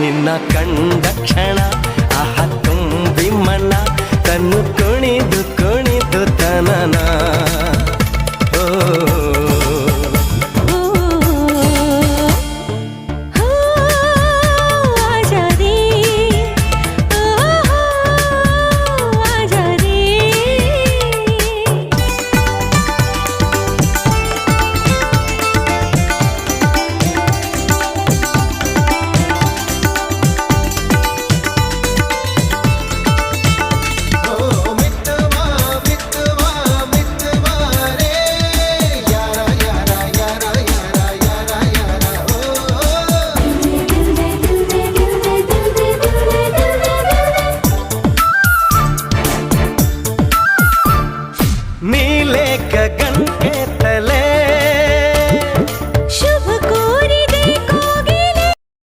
ನಿನ್ನ ಕಂಡ ಕ್ಷಣ. లేక గంటే